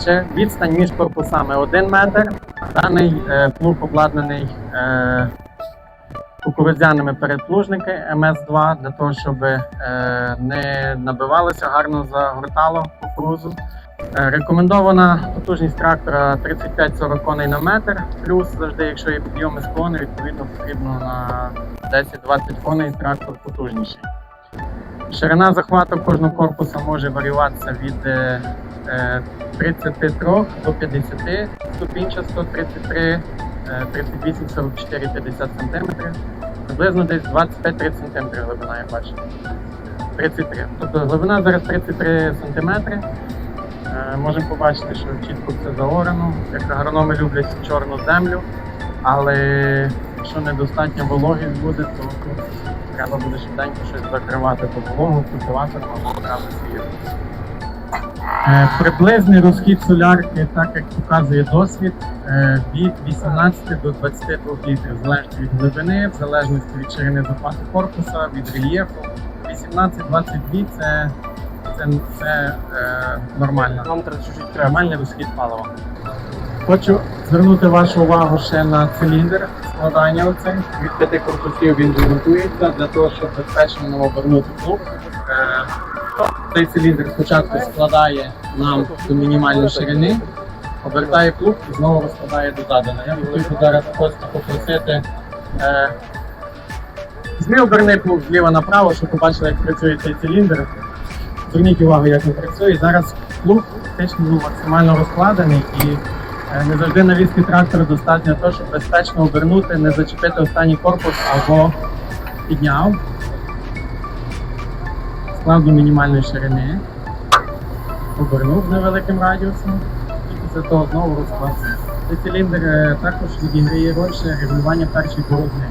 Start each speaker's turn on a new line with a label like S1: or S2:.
S1: Ще відстань між корпусами 1 метр. Даний е, плуг обладнаний е, кукурудзяними передплужники МС-2 для того, щоб е, не набивалося, гарно загортало кукурузу. Рекомендована потужність трактора 35-40 коней на метр. Плюс завжди, якщо є підйоми склони, відповідно потрібно на 10-20 коней трактор потужніший. Ширина захвату кожного корпуса може варіюватися від 33 до 50 ступінчасто, 33, е, 38, 44, 50 см. Приблизно десь 25-30 см глибина, я бачу. 33. Тобто глибина зараз 33 см. Е, Можемо побачити, що чітко все заорано. Як агрономи люблять чорну землю, але якщо недостатня вологість буде, то треба буде швиденько щось закривати по вологу, культиватор може брати свій. Е, Приблизний розхід солярки, так як показує досвід, е, від 18 до 22 літрів, залежно від глибини, в залежності від ширини запасу корпуса, від рельєфу. 18-22 це, це, це е, нормально.
S2: Нам треба чуть-чуть
S1: Нормальний розхід палива. Хочу звернути вашу увагу ще на циліндр складання оцей. Від п'яти корпусів він демонтується для того, щоб безпечно обернути. Е, Цей циліндр спочатку складає нам до мінімальної ширини, обертає плуг і знову розкладає до заданої. Я би зараз просто попросити. Е, Візьми оберни плуг зліва направо, щоб побачили, як працює цей циліндр. Зверніть увагу, як він працює. Зараз плуг фактично був максимально розкладений і е, не завжди навіски трактора достатньо того, щоб безпечно обернути, не зачепити останній корпус або підняв. Склав до мінімальної ширини, обернув невеликим радіусом і після того знову розклав. Цей циліндр е, також відіграє роль ще регулювання першої борозни.